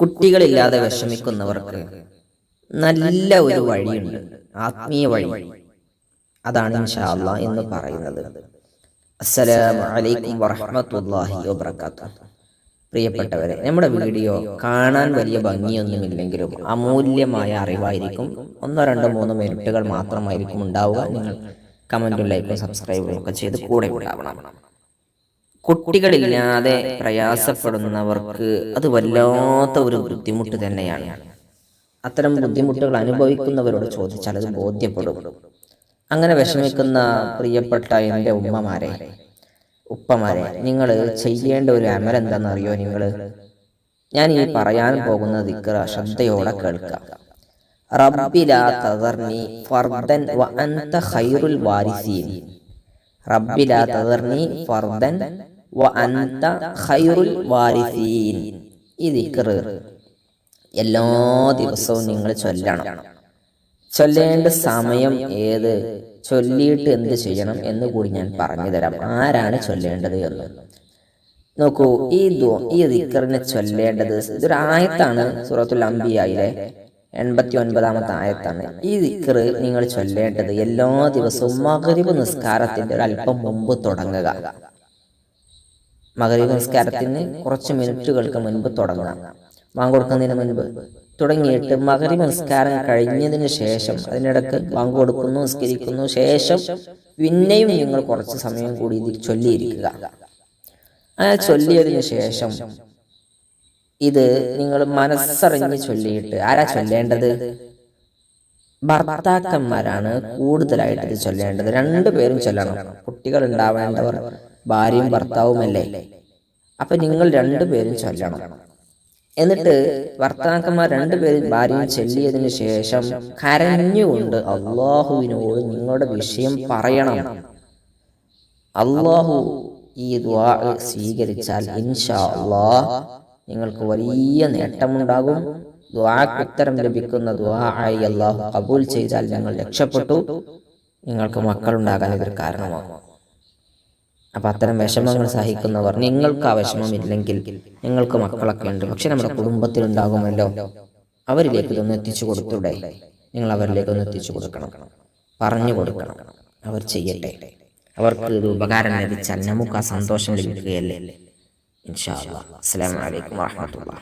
കുട്ടികളില്ലാതെ വിഷമിക്കുന്നവർക്ക് നല്ല ഒരു വഴിയുണ്ട് ആത്മീയ വഴി. അതാണ് ഇൻഷാ അല്ലാ എന്ന് പറയുന്നത്. അസ്സലാമു അലൈക്കും വറഹ്മത്തുള്ളാഹി വബറകാതുഹു. പ്രിയപ്പെട്ടവരെ നമ്മുടെ വീഡിയോ കാണാൻ വലിയ ഭംഗിയൊന്നുമില്ലെങ്കിലും അമൂല്യമായ അറിവായിരിക്കും. ഒന്നോ രണ്ടോ മൂന്നോ മിനിറ്റുകൾ മാത്രമായിരിക്കും ഉണ്ടാവുക. നിങ്ങൾ കമന്റും ലൈക്കും സബ്സ്ക്രൈബും ഒക്കെ ചെയ്ത് കൂടെ ഉണ്ടാവണം. കുട്ടികളില്ലാതെ പ്രയാസപ്പെടുന്നവർക്ക് അത് വല്ലാത്ത ഒരു ബുദ്ധിമുട്ട് തന്നെയാണ്. അത്തരം ബുദ്ധിമുട്ടുകൾ അനുഭവിക്കുന്നവരോട് ചോദിച്ചാൽ അത് ബോധ്യപ്പെടും. അങ്ങനെ വിഷമിക്കുന്ന പ്രിയപ്പെട്ട എന്റെ ഉമ്മമാരെ ഉപ്പമാരെ നിങ്ങൾ ചെയ്യേണ്ട ഒരു അമൽ എന്താണെന്നറിയോ നിങ്ങൾ? ഞാൻ ഈ പറയാൻ പോകുന്ന ദിക്ര ശ്രദ്ധയോടെ കേൾക്കാം. റബ്ബിലാ തദർനി ഫർദൻ വ അൻത ഖൈറുൽ വാരിസീൻ. ഈ എല്ലാ ദിവസവും നിങ്ങൾ ചൊല്ലണം. ചൊല്ലേണ്ട സമയം ഏത്? ചൊല്ലിയിട്ട് എന്ത് ചെയ്യണം എന്ന് കൂടി ഞാൻ പറഞ്ഞു തരാം ആരാണ് ചൊല്ലേണ്ടത് എന്ന്? നോക്കൂ ഈ ഈ ദിക്കറിനെ ചൊല്ലേണ്ടത് ഇതൊരു ആയത്താണ് സൂറത്തുൽ അംബിയായിലെ എൺപത്തി ഒൻപതാമത്തെ ആയത്താണ്. ഈ ദിക്കർ നിങ്ങൾ ചൊല്ലേണ്ടത് എല്ലാ ദിവസവും മകരിബ് നിസ്കാരത്തിന്റെ ഒരല്പം മുമ്പ് തുടങ്ങുക. മകരിബ് നിസ്കാരത്തിന് കുറച്ച് മിനിറ്റുകൾക്ക് മുൻപ് തുടങ്ങുക വാങ്ങുകൊടുക്കുന്നതിന് മുൻപ്. തുടങ്ങിയിട്ട് മകരിബ് നിസ്കാരം കഴിഞ്ഞതിന് ശേഷം അതിനിടക്ക് ബാങ്ക് കൊടുക്കുന്നു നിസ്കരിക്കുന്നു ശേഷം പിന്നെയും നിങ്ങൾ കുറച്ച് സമയം കൂടി ചൊല്ലിയിരിക്കുക. ആ ചൊല്ലിയതിന് ശേഷം ഇത് നിങ്ങൾ മനസ്സറിഞ്ഞ് ചൊല്ലിയിട്ട്. ആരാ ചൊല്ലേണ്ടത്? ഭർത്താക്കന്മാരാണ് കൂടുതലായിട്ട് ഇത് ചൊല്ലേണ്ടത്. രണ്ടുപേരും ചൊല്ലണം. കുട്ടികൾ ഉണ്ടാവേണ്ടവർ ഭാര്യയും ഭർത്താവുമല്ലേ? അപ്പൊ നിങ്ങൾ രണ്ടുപേരും ചൊല്ലണം. എന്നിട്ട് ഭർത്താക്കന്മാർ രണ്ടുപേരും ഭാര്യയും ചൊല്ലിയതിന് ശേഷം കരഞ്ഞുകൊണ്ട് അള്ളാഹുവിനോട് നിങ്ങളുടെ വിഷയം പറയണം. അള്ളാഹു ഈ ദ്വാ സ്വീകരിച്ചാൽ ഇൻഷാ അള്ളാഹ് നിങ്ങൾക്ക് വലിയ നേട്ടമുണ്ടാകും. ദ്വാക്ക് ഉത്തരം ലഭിക്കുന്ന ദ്വാ ആയി അള്ളാഹു കബൂൽ ചെയ്താൽ ഞങ്ങൾ രക്ഷപ്പെട്ടു. നിങ്ങൾക്ക് മക്കളുണ്ടാകാൻ ഇതൊരു കാരണമാകും. അപ്പൊ അത്തരം വിഷമങ്ങൾ സഹിക്കുന്നവർ നിങ്ങൾക്ക് ആ വിഷമം ഇല്ലെങ്കിൽ നിങ്ങൾക്ക് മക്കളൊക്കെ ഉണ്ട്. പക്ഷെ നമ്മുടെ കുടുംബത്തിൽ ഉണ്ടാകുമല്ലോ. അവരിലേക്ക് ഇതൊന്ന് എത്തിച്ചു കൊടുത്തൂടെ. നിങ്ങൾ അവരിലേക്ക് ഒന്ന് എത്തിച്ചു കൊടുക്കണം. പറഞ്ഞു കൊടുക്കണം. അവർ ചെയ്യട്ടെ. അവർക്ക് ഒരു ഉപകാരം ലഭിച്ചാൽ നമുക്ക് ആ സന്തോഷം ലഭിക്കുകയല്ലേ? إن شاء الله. السلام عليكم ورحمة الله.